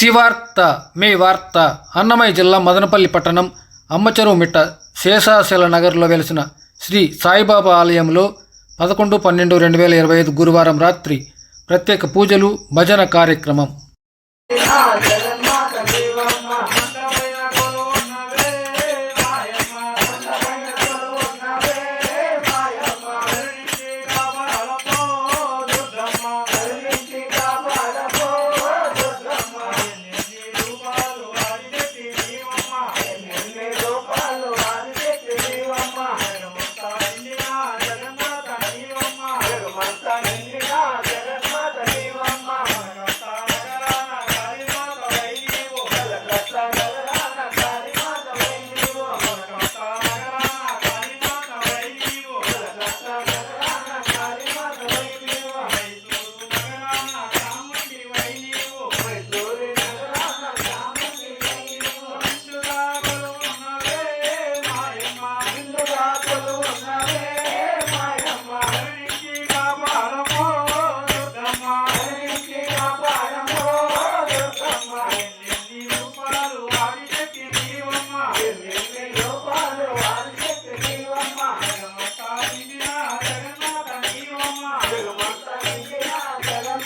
శివార్త మే వార్త అన్నమయ్య జిల్లా మదనపల్లి పట్టణం అమ్మచెరువు మిట్ట శేషాశల నగర్లో వెలిసిన శ్రీ సాయిబాబా ఆలయంలో పదకొండు పన్నెండు రెండు వేల ఇరవై ఐదు గురువారం రాత్రి ప్రత్యేక పూజలు భజన కార్యక్రమం.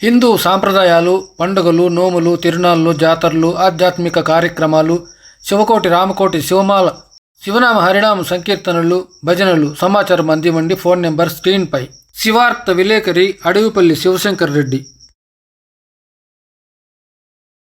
హిందూ సాంప్రదాయాలు పండుగలు నోములు తిరునాళ్ళు జాతరలు ఆధ్యాత్మిక కార్యక్రమాలు శివకోటి రామకోటి శివమాల శివనామ హరినామ సంకీర్తనలు భజనలు సమాచారం అందివ్వండి ఫోన్ నెంబర్ స్క్రీన్పై శివార్త విలేకరి అడవిపల్లి శివశంకర్ రెడ్డి